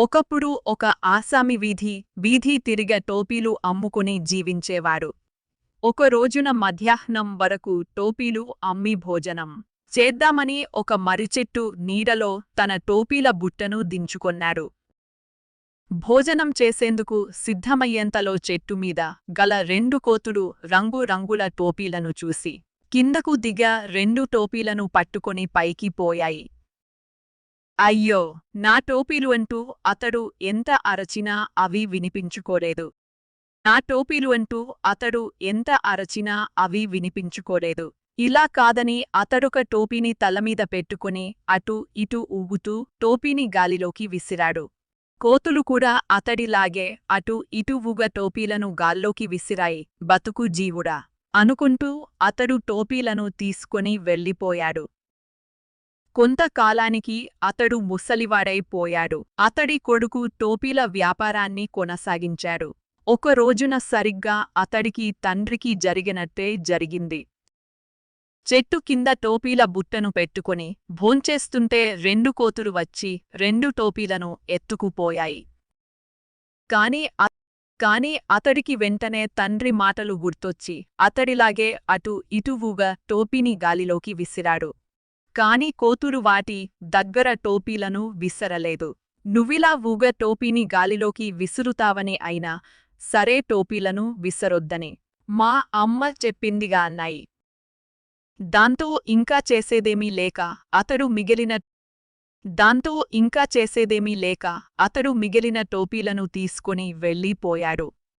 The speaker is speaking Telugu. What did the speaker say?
ఒకప్పుడు ఒక ఆసామి వీధి వీధి తిరిగే టోపీలు అమ్ముకుని జీవించేవారు. ఒక రోజున మధ్యాహ్నం వరకు టోపీలు అమ్మి భోజనం చేద్దామని ఒక మరిచెట్టు నీడలో తన టోపీల బుట్టను దించుకొన్నారు. భోజనం చేసేందుకు సిద్ధమయ్యేంతలో చెట్టుమీద గల రెండు కోతులు రంగురంగుల టోపీలను చూసి కిందకు దిగా రెండు టోపీలను పట్టుకొని పైకి పోయాయి. అయ్యో నా టోపీలు అంటూ అతడు ఎంత అరచినా అవి వినిపించుకోలేదు. నా టోపీలు అంటూ అతడు ఎంత అరచినా అవి వినిపించుకోలేదు. ఇలా కాదని అతడొక టోపీని తలమీద పెట్టుకుని అటూ ఇటూ ఊగుతూ టోపీని గాలిలోకి విసిరాడు. కోతులు కూడా అతడిలాగే అటూ ఇటూ ఊగ టోపీలను గాల్లోకి విసిరాయి బతుకు జీవుడా అనుకుంటూ అతడు టోపీలను తీసుకుని వెళ్ళిపోయాడు. కొంతకాలానికి అతడు ముసలివాడైపోయాడు అతడి కొడుకు టోపీల వ్యాపారాన్ని కొనసాగించాడు ఒక రోజున సరిగ్గా అతడికి తండ్రికి జరిగినట్టే జరిగింది. చెట్టు కింద టోపీల బుట్టను పెట్టుకుని భోంచేస్తుంటే రెండు కోతులు వచ్చి రెండు టోపీలను ఎత్తుకుపోయాయి. కాని కాని అతడికి వెంటనే తండ్రి మాటలు గుర్తొచ్చి అతడిలాగే అటు ఇటువుగా టోపీని గాలిలోకి విసిరాడు. కాని కోతులు వాటి దగ్గర టోపీలను విసరలేదు. నువ్విలా ఊగ టోపీని గాలిలోకి విసురుతావని అయినా సరే టోపీలను విసరొద్దని మా అమ్మ చెప్పిందిగా అన్నాయి. దాంతో ఇంకా చేసేదేమీ లేక అతడు మిగిలిన దాంతో ఇంకా చేసేదేమీ లేక అతడు మిగిలిన టోపీలను తీసుకుని వెళ్ళిపోయాడు.